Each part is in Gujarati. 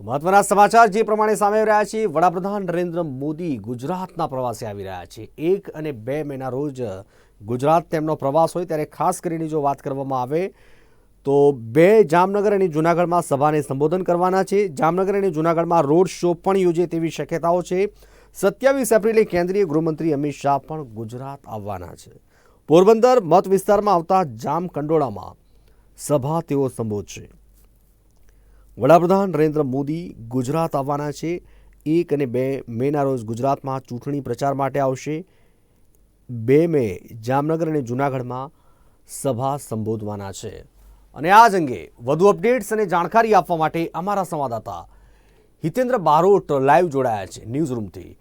તો મહત્વના સમાચાર જે પ્રમાણે સામે રહ્યા છે, વડાપ્રધાન નરેન્દ્ર મોદી ગુજરાતના પ્રવાસે આવી રહ્યા છે. એક અને બે મહિના રોજ ગુજરાત તેમનો પ્રવાસ હોય ત્યારે ખાસ કરીને જો વાત કરવામાં આવે તો બે જામનગર અને જૂનાગઢમાં સભાને સંબોધન કરવાના છે. જામનગર અને જૂનાગઢમાં રોડ શો પણ યોજે તેવી શક્યતાઓ છે. સત્યાવીસ એપ્રિલે કેન્દ્રીય ગૃહમંત્રી અમિત શાહ પણ ગુજરાત આવવાના છે. પોરબંદર મત વિસ્તારમાં આવતા જામ કંડોળામાં સભા તેઓ સંબોધશે. વડાપ્રધાન નરેન્દ્ર મોદી ગુજરાત આવવાના છે. એક અને બે મેના રોજ ગુજરાતમાં ચૂંટણી પ્રચાર માટે આવશે. બે મે જામનગર અને જૂનાગઢમાં સભા સંબોધવાના છે. અને આ જ અંગે વધુ અપડેટ્સ અને જાણકારી આપવા માટે અમારા સંવાદદાતા હિતેન્દ્ર બારોટ લાઈવ જોડાયા છે ન્યૂઝ રૂમથી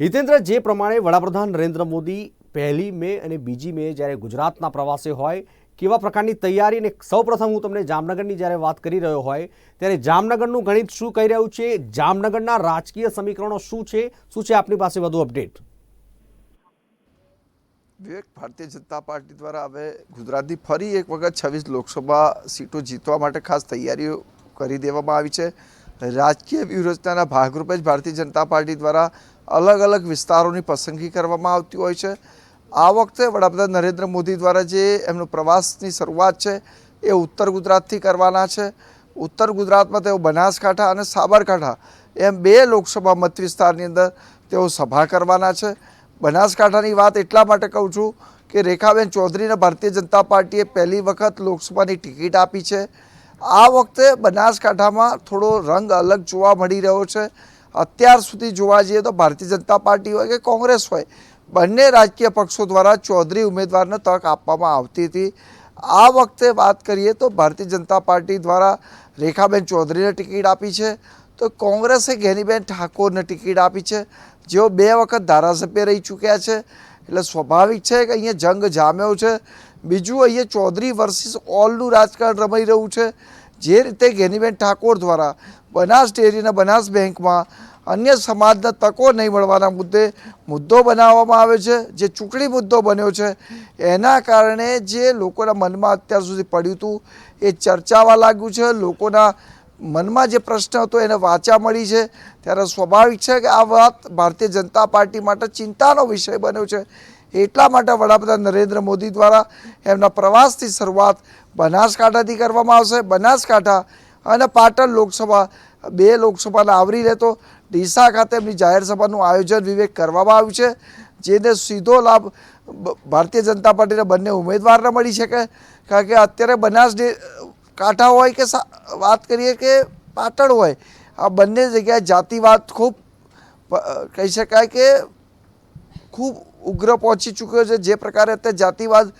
હિતેન્દ્ર, જે પ્રમાણે વડાપ્રધાન નરેન્દ્ર મોદી પહેલી મે અને બીજી મે જ્યારે ગુજરાતના પ્રવાસે હોય કેવા પ્રકારની તૈયારી અને સૌપ્રથમ હું તમને જામનગરની જ્યારે વાત કરી રહ્યો હોય, ત્યારે જામનગરનું ગણિત શું કહી રહ્યું છે? જામનગરના રાજકીય સમીકરણો શું છે? શું છે આપની પાસે વધુ અપડેટ? વિવેક, ભારતીય જનતા પાર્ટી દ્વારા હવે ગુજરાતની ફરી એક વખત છવ્વીસ લોકસભા સીટો જીતવા માટે ખાસ તૈયારીઓ કરી દેવામાં આવી છે. રાજકીય વ્યૂહરચનાના ભાગરૂપે જ ભારતીય જનતા પાર્ટી દ્વારા અલગ અલગ વિસ્તારોની પસંદગી કરવામાં આવતી હોય છે. આ વખતે વડાપ્રધાન નરેન્દ્ર મોદી દ્વારા જે એમનો પ્રવાસની શરૂઆત છે, એ ઉત્તર ગુજરાતથી કરવાના છે. ઉત્તર ગુજરાતમાં તેઓ બનાસકાંઠા અને સાબરકાંઠા એમ બે લોકસભા મત વિસ્તારની અંદર તેઓ સભા કરવાના છે. બનાસકાંઠાની વાત એટલા માટે કહું છું કે રેખાબેન ચૌધરીને ભારતીય જનતા પાર્ટીએ પહેલી વખત લોકસભાની ટિકિટ આપી છે. આ વખતે બનાસકાંઠામાં થોડો રંગ અલગ જોવા મળી રહ્યો છે. અત્યાર સુધી જોવા જઈએ તો ભારતીય જનતા પાર્ટી હોય કે કોંગ્રેસ હોય બંને રાજકીય પક્ષો દ્વારા ચૌધરી ઉમેદવારને તક આપવામાં આવતી હતી. આ વખતે વાત કરીએ તો ભારતીય જનતા પાર્ટી દ્વારા રેખાબેન ચૌધરીને ટિકિટ આપી છે. તો કોંગ્રેસે ગેનીબેન ઠાકોરને ટિકિટ આપી છે. જેઓ બે વખત ધારાસભ્ય રહી ચૂક્યા છે. એટલે સ્વાભાવિક છે કે અહીંયા જંગ જામ્યો છે. બીજું અહીંયા ચૌધરી વર્સિસ ઓલનું રાજકારણ રમાઈ રહ્યું છે. જે રીતે ગેનીબેન ઠાકોર દ્વારા બનાસ ડેરી અને બનાસ બેંકમાં અન્ય સમાજના તકો નહીં મળવાના મુદ્દે મુદ્દો બનાવવામાં આવે છે. જે ચૂંટણી મુદ્દો બન્યો છે, એના કારણે જે લોકોના મનમાં અત્યાર સુધી પડ્યું હતું, એ ચર્ચાવા લાગ્યું છે. લોકોના મનમાં જે પ્રશ્ન હતો એને વાચા મળી છે. ત્યારે સ્વાભાવિક છે કે આ વાત ભારતીય જનતા પાર્ટી માટે ચિંતાનો વિષય બન્યો છે. એટલા માટે વડાપ્રધાન નરેન્દ્ર મોદી દ્વારા એમના પ્રવાસથી શરૂઆત બનાસકાંઠાથી કરવામાં આવશે. બનાસકાંઠા અને પાટણ લોકસભા, બે લોકસભાને આવરી લેતો ડીસા ખાતે એમની જાહેર સભાનું આયોજન વિવેક કરવામાં આવ્યું છે, જેને સીધો લાભ ભારતીય જનતા પાર્ટીના બંને ઉમેદવારને મળી શકે. કારણ કે અત્યારે બનાસ કાંઠા હોય કે વાત કરીએ કે પાટણ હોય, આ બંને જગ્યાએ જાતિવાદ ખૂબ કહી શકાય કે ખૂબ ઉગ્ર પહોંચી ચૂક્યો છે. જે પ્રકારે અત્યારે જાતિવાદ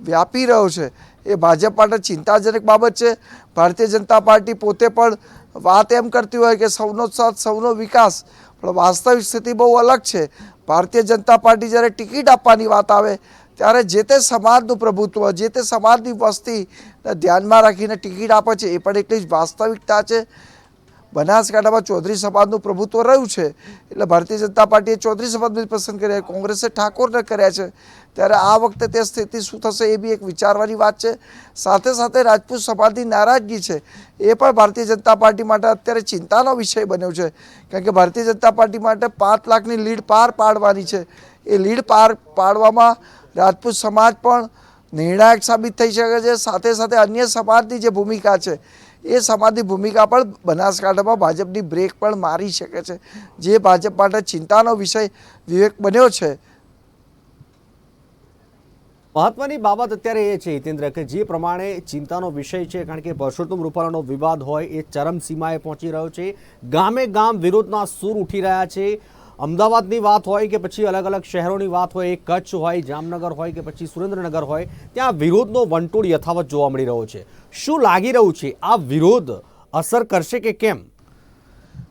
વ્યાપી રહ્યો છે, એ ભાજપ માટે ચિંતાજનક બાબત છે. ભારતીય જનતા પાર્ટી પોતે પણ વાત એમ કરતી હોય કે સૌનો સાથ, સૌનો વિકાસ. પણ વાસ્તવિક સ્થિતિ બહુ અલગ છે. ભારતીય જનતા પાર્ટી જ્યારે ટિકિટ આપવાની વાત આવે, ત્યારે જે તે સમાજનું પ્રભુત્વ, જે તે સમાજની વસ્તીને ધ્યાનમાં રાખીને ટિકિટ આપે છે, એ પણ એટલી જ વાસ્તવિકતા છે. બનાસકાંઠામાં ચૌધરી સમાજનું પ્રભુત્વ રહ્યું છે. એટલે ભારતીય જનતા પાર્ટીએ ચૌધરી સમાજને પસંદ કર્યા કોંગ્રેસે ઠાકોરને કર્યા છે. ત્યારે આ વખતે તે સ્થિતિ શું થશે એ બી એક વિચારવાની વાત છે. સાથે સાથે રાજપૂત સમાજની નારાજગી છે. એ પણ ભારતીય જનતા પાર્ટી માટે અત્યારે ચિંતાનો વિષય બન્યો છે. કારણ કે ભારતીય જનતા પાર્ટી માટે પાંચ લાખની લીડ પાર પાડવાની છે. એ લીડ પાર પાડવામાં રાજપૂત સમાજ પણ નિર્ણાયક સાબિત થઈ શકે છે. સાથે સાથે અન્ય સમાજની જે ભૂમિકા છે એ સમાજની ભૂમિકા પણ બનાસકાંઠામાં ભાજપની બ્રેક પણ મારી શકે છે. જે ભાજપ માટે ચિંતાનો વિષય વિવેક બન્યો છે. મહત્વની બાબત અત્યારે એ છે, હિતેન્દ્ર, કે જે પ્રમાણે ચિંતાનો વિષય છે, કારણ કે પરસોત્તમ રૂપાલાનો વિવાદ હોય, એ ચરમસીમાએ પહોંચી રહ્યો છે. ગામે ગામ વિરોધના સૂર ઉઠી રહ્યા છે. અમદાવાદની વાત હોય કે પછી અલગ અલગ શહેરોની વાત હોય કચ્છ હોય, જામનગર હોય કે પછી સુરેન્દ્રનગર હોય, ત્યાં વિરોધનો વંટોળ યથાવત જોવા મળી રહ્યો છે. શું લાગી રહ્યું છે, આ વિરોધ અસર કરશે કે કેમ?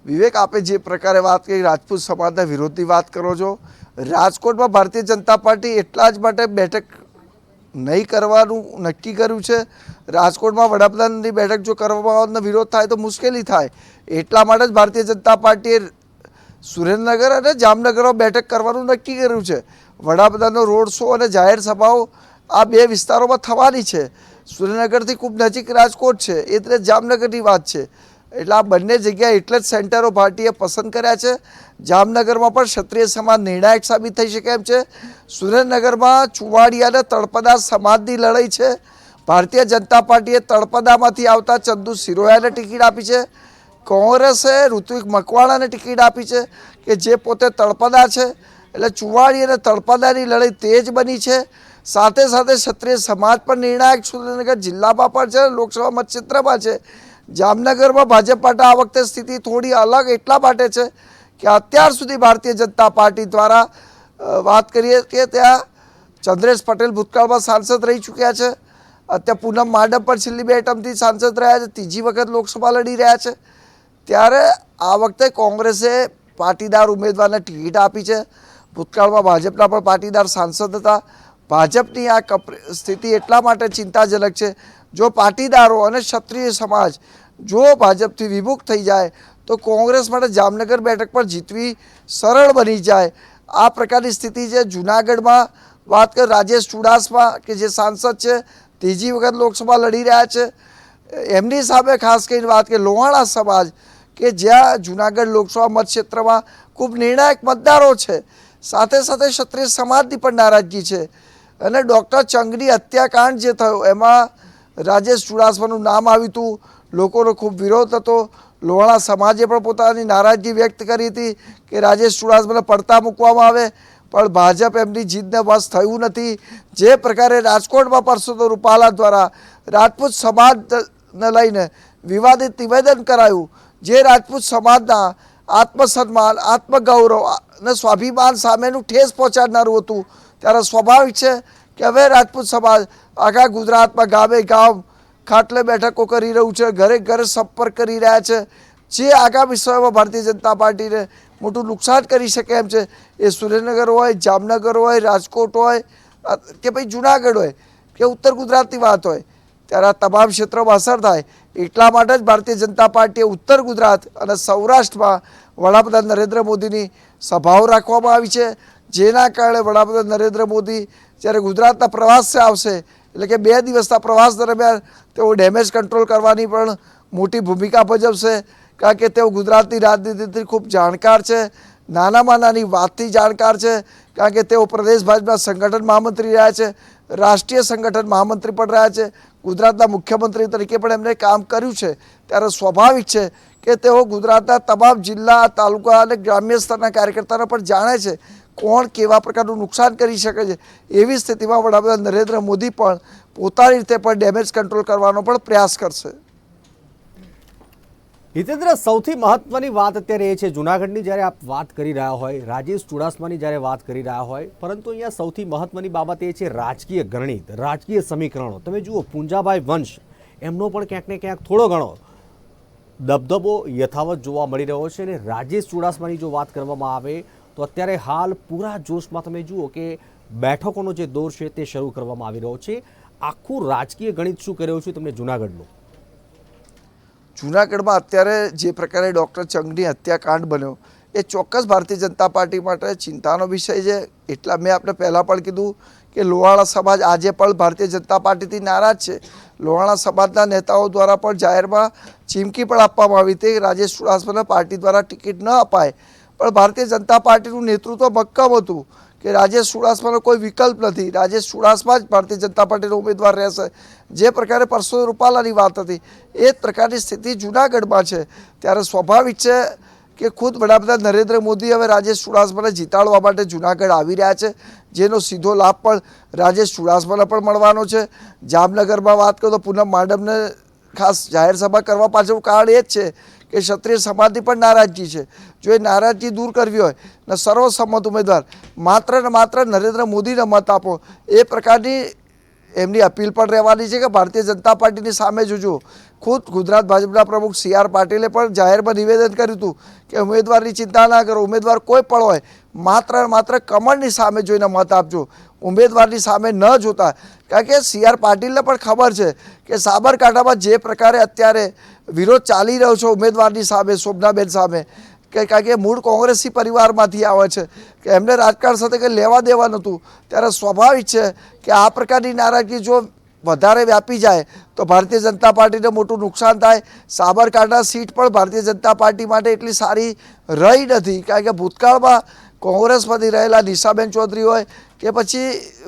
વિવેક, આપે જે પ્રકારે વાત કરી, રાજપૂત સમાજના વિરોધની વાત કરો છો, રાજકોટમાં ભારતીય જનતા પાર્ટી એટલા જ માટે બેઠક નહીં કરવાનું નક્કી કર્યું છે. રાજકોટમાં વડાપ્રધાનની બેઠક જો કરવામાં વિરોધ થાય તો મુશ્કેલી થાય. એટલા માટે જ ભારતીય જનતા પાર્ટીએ સુરેન્દ્રનગર અને જામનગરમાં બેઠક કરવાનું નક્કી કર્યું છે. વડાપ્રધાનનો રોડ શો અને જાહેર સભાઓ આ બે વિસ્તારોમાં થવાની છે. સુરેન્દ્રનગરથી ખૂબ નજીક રાજકોટ છે. એ રીતે જામનગરની વાત છે. એટલે આ બંને જગ્યાએ એટલે જ સેન્ટરો પાર્ટીએ પસંદ કર્યા છે. જામનગરમાં પણ ક્ષત્રિય સમાજ નિર્ણાયક સાબિત થઈ શકે એમ છે. સુરેન્દ્રનગરમાં ચુવાડિયા અને તળપદા સમાજની લડાઈ છે. ભારતીય જનતા પાર્ટીએ તળપદામાંથી આવતા ચંદુ સિરોયાને ટિકિટ આપી છે. કોંગ્રેસે ઋત્વિક મકવાણાને ટિકિટ આપી છે કે જે પોતે તળપદા છે. એટલે ચુવાડી અને તળપદાની લડાઈ તેજ બની છે. સાથે સાથે ક્ષત્રિય સમાજ પણ નિર્ણાયક સુરેન્દ્રનગર જિલ્લામાં પણ છે. લોકસભા મતક્ષેત્રમાં છે. જામનગરમાં ભાજપ માટે આ વખતે સ્થિતિ થોડી અલગ એટલા માટે છે કે અત્યાર સુધી ભારતીય જનતા પાર્ટી દ્વારા વાત કરીએ કે ત્યાં ચંદ્રેશ પટેલ ભૂતકાળમાં સાંસદ રહી ચૂક્યા છે. અત્યારે પૂનમ માડમ પણ છેલ્લી બે ટર્મથી સાંસદ રહ્યા છે. ત્રીજી વખત લોકસભા લડી રહ્યા છે. ત્યારે આ વખતે કોંગ્રેસે પાટીદાર ઉમેદવારને ટિકિટ આપી છે. ભૂતકાળમાં ભાજપના પણ પાટીદાર સાંસદ હતા. ભાજપની આ સ્થિતિ એટલા માટે ચિંતાજનક છે. જો પાટીદારો અને ક્ષત્રિય સમાજ જો ભાજપથી વિમુખ થઈ જાય, તો કોંગ્રેસ માટે જામનગર બેઠક પર જીતવી સરળ બની જાય. આ પ્રકારની સ્થિતિ છે. જુનાગઢમાં વાત કર, રાજેશ ચુડાસમા કે જે સાંસદ છે, ત્રીજી વખત લોકસભા લડી રહ્યા છે. એમની સામે ખાસ કરીને વાત કે લોહાણા સમાજ કે જ્યાં જુનાગઢ લોકસભા મતક્ષેત્રમાં ખૂબ નિર્ણાયક મતદારો છે. સાથે સાથે ક્ષત્રિય સમાજની પણ નારાજગી છે. અને ડૉક્ટર ચંગની હત્યાકાંડ જે થયો, એમાં રાજેશ ચુડાસમાનું નામ આવ્યું હતું. લોકોનો ખૂબ વિરોધ હતો. લોહાણા સમાજે પણ પોતાની નારાજગી વ્યક્ત કરી હતી કે રાજેશ ચુડાસમાને પડતા મૂકવામાં આવે. પણ ભાજપ એમની જીદને વશ થયું નથી. જે પ્રકારે રાજકોટમાં પરસોત્તમ રૂપાલા દ્વારા રાજપૂત સમાજને લઈને વિવાદિત નિવેદન કરાયું જે રાજપૂત સમાજના આત્મસન્માન આત્મગૌરવ અને સ્વાભિમાન સામેનું ઠેસ પહોંચાડનારું હતું, ત્યારે સ્વાભાવિક છે કે હવે રાજપૂત સમાજ આખા ગુજરાતમાં ગામે ગામ ખાટલે બેઠકો કરી રહ્યું છે, ઘરે ઘરે સંપર્ક કરી રહ્યા છે. જે આગામી સમયમાં ભારતીય જનતા પાર્ટીને મોટું નુકસાન કરી શકે એમ છે, એ સુરેન્દ્રનગર હોય, જામનગર હોય, રાજકોટ હોય, કે ભાઈ જુનાગઢ હોય, કે ઉત્તર ગુજરાતની વાત હોય ત્યારે આ તમામ ક્ષેત્રોમાં અસર થાય. એટલા માટે જ ભારતીય જનતા પાર્ટીએ ઉત્તર ગુજરાત અને સૌરાષ્ટ્રમાં વડાપ્રધાન નરેન્દ્ર મોદીની સભાઓ રાખવામાં આવી છે. જેના કારણે વડાપ્રધાન નરેન્દ્ર મોદી જ્યારે ગુજરાતના પ્રવાસે આવશે, એટલે કે બે દિવસના પ્રવાસ દરમિયાન તેઓ ડેમેજ કંટ્રોલ કરવાની પણ મોટી ભૂમિકા ભજવશે. કારણ કે તેઓ ગુજરાતની રાજનીતિથી ખૂબ જાણકાર છે, નાનામાં નાની વાતથી જાણકાર છે. કારણ કે તેઓ પ્રદેશ ભાજપના સંગઠન મહામંત્રી રહ્યા છે, રાષ્ટ્રીય સંગઠન મહામંત્રી પણ રહ્યા છે. ગુજરાતના મુખ્યમંત્રી તરીકે પણ એમણે કામ કર્યું છે. ત્યારે સ્વાભાવિક છે કે તેઓ ગુજરાતના તમામ જિલ્લા, તાલુકા અને ગ્રામ્ય સ્તરના કાર્યકર્તાને પણ જાણે છે કોણ કેવા પ્રકારનું નુકસાન કરી શકે છે. એવી સ્થિતિમાં વડાપ્રધાન નરેન્દ્ર મોદી પણ પોતાની રીતે પણ ડેમેજ કંટ્રોલ કરવાનો પણ પ્રયાસ કરશે. હિતેન્દ્ર, સૌથી મહત્વની વાત અત્યારે એ છે, જુનાગઢની જ્યારે આપ વાત કરી રહ્યા હોય, રાજેશ ચુડાસમાની જ્યારે વાત કરી રહ્યા હોય, પરંતુ અહીંયા સૌથી મહત્વની બાબત એ છે રાજકીય ગણિત, રાજકીય સમીકરણો. તમે જુઓ, પૂંજાભાઈ વંશ, એમનો પણ ક્યાંક ને ક્યાંક થોડો ઘણો દબદબો યથાવત જોવા મળી રહ્યો છે અને રાજેશ ચુડાસમાની જો વાત કરવામાં આવે, તો અત્યારે હાલ પૂરા જોશમાં તમે જુઓ કે બેઠકોનો જે દોર છે તે શરૂ કરવામાં આવી રહ્યો છે. આખું રાજકીય ગણિત શું કરી રહ્યું છે તમને જુનાગઢનું? જૂનાગઢમાં અત્યારે જે પ્રકારે ડૉક્ટર ચંગની હત્યાકાંડ બન્યો, એ ચોક્કસ ભારતીય જનતા પાર્ટી માટે ચિંતાનો વિષય છે. એટલા મેં આપણે પહેલાં પણ કીધું કે લોહાણા સમાજ આજે પણ ભારતીય જનતા પાર્ટીથી નારાજ છે. લોહાણા સમાજના નેતાઓ દ્વારા પણ જાહેરમાં ચીમકી પણ આપવામાં આવી હતી. રાજેશ ચુડાસમાને પાર્ટી દ્વારા ટિકિટ ન અપાય. પણ ભારતીય જનતા પાર્ટીનું નેતૃત્વ મક્કમ હતું કે રાજેશ ચુડાસમાનો કોઈ વિકલ્પ નથી. રાજેશ ચુડાસમા જ ભારતીય જનતા પાર્ટીનો ઉમેદવાર રહેશે. જે પ્રકારે પરસો રૂપાલાની વાત હતી, એ જ પ્રકારની સ્થિતિ જૂનાગઢમાં છે. ત્યારે સ્વાભાવિક છે કે ખુદ વડાપ્રધાન નરેન્દ્ર મોદી હવે રાજેશ ચુડાસમાને જીતાડવા માટે જૂનાગઢ આવી રહ્યા છે. જેનો સીધો લાભ પણ રાજેશ ચુડાસમાને પણ મળવાનો છે. જામનગરમાં વાત કરું તો પૂનમ માડમને ખાસ જાહેર સભા કરવા પાછળનું કારણ એ જ છે કે ક્ષત્રિય સમાજની પણ નારાજગી છે. જો એ નારાજગી દૂર કરવી હોય, ને સર્વસંમત ઉમેદવાર માત્ર ને માત્ર નરેન્દ્ર મોદીને મત આપો, એ પ્રકારની એમની અપીલ પણ રહેવાની છે કે ભારતીય જનતા પાર્ટીની સામે જોજો ખુદ ગુજરાત ભાજપના પ્રમુખ સી આર પાટીલે પણ જાહેરમાં નિવેદન કર્યું હતું કે ઉમેદવારની ચિંતા ના કરો, ઉમેદવાર કોઈ પણ હોય, માત્ર માત્ર કમળની સામે જોઈને મત આપજો. ઉમેદવારની સામે ન જોતા. કારણ કે સી આર પાટીલને પણ ખબર છે કે સાબરકાંઠામાં જે પ્રકારે અત્યારે વિરોધ ચાલી રહ્યો છે ઉમેદવારની સામે, શોભનાબેન સામે, કે કારણ કે મૂળ કોંગ્રેસી પરિવારમાંથી આવે છે, કે એમને રાજકારણ સાથે કંઈ લેવા દેવા નહોતું. ત્યારે સ્વાભાવિક છે કે આ પ્રકારની નારાજગી જો વધારે વ્યાપી જાય તો ભારતીય જનતા પાર્ટીને મોટું નુકસાન થાય. સાબરકાંઠા સીટ પણ ભારતીય જનતા પાર્ટી માટે એટલી સારી રહી નથી. કારણ કે ભૂતકાળમાં કોંગ્રેસમાંથી રહેલા નિશાબેન ચૌધરી હોય કે પછી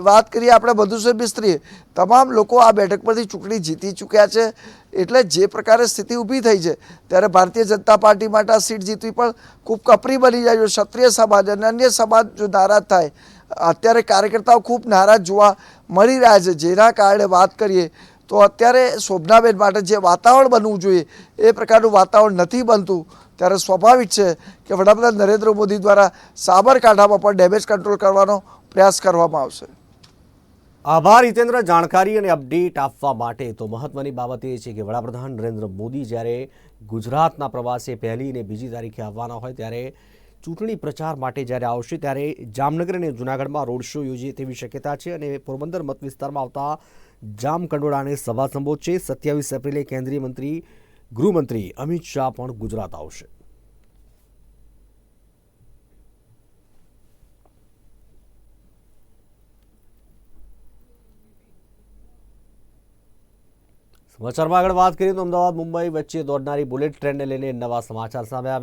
વાત કરીએ આપણે મધુસૂદન મિસ્ત્રી તમામ લોકો આ બેઠક પરથી ચૂંટણી જીતી ચૂક્યા છે. એટલે જે પ્રકારે સ્થિતિ ઊભી થઈ છે, ત્યારે ભારતીય જનતા પાર્ટી માટે આ સીટ જીતવી પણ ખૂબ કપરી બની જાય જો ક્ષત્રિય સમાજ અને અન્ય સમાજ જો નારાજ થાય, અત્યારે કાર્યકર્તાઓ ખૂબ નારાજ જોવા મળી રહ્યા છે. જેના કારણે વાત કરીએ તો અત્યારે શોભનાબેન માટે જે વાતાવરણ બનવું જોઈએ, એ પ્રકારનું વાતાવરણ નથી બનતું. ત્યારે સ્વાભાવિક છે કે વડાપ્રધાન નરેન્દ્ર મોદી દ્વારા સાબરકાંઠામાં પણ ડેમેજ કંટ્રોલ કરવાનો પ્રયાસ કરવામાં આવશે. આભાર હિતેન્દ્ર. જાણકારી અને અપડેટ આપવા માટે તો મહત્વની બાબત એ છે કે વડાપ્રધાન નરેન્દ્ર મોદી જ્યારે ગુજરાતના પ્રવાસે પહેલી અને બીજી તારીખે આવવાના હોય ત્યારે ચૂંટણી પ્રચાર માટે જ્યારે આવશે ત્યારે જામનગર અને જૂનાગઢમાં રોડ શો યોજીએ તેવી શક્યતા છે અને પોરબંદર મત વિસ્તારમાં આવતા જામકંડોળાને સભા સંબોધશે. સત્યાવીસ એપ્રિલે કેન્દ્રીય મંત્રી, ગૃહમંત્રી અમિત શાહ પણ ગુજરાત આવશે. સમાચારમાં આગળ વાત કરીએ તો અમદાવાદ, મુંબઈ વચ્ચે દોડનારી બુલેટ ટ્રેનને લઈને નવા સમાચાર સામે આવ્યા.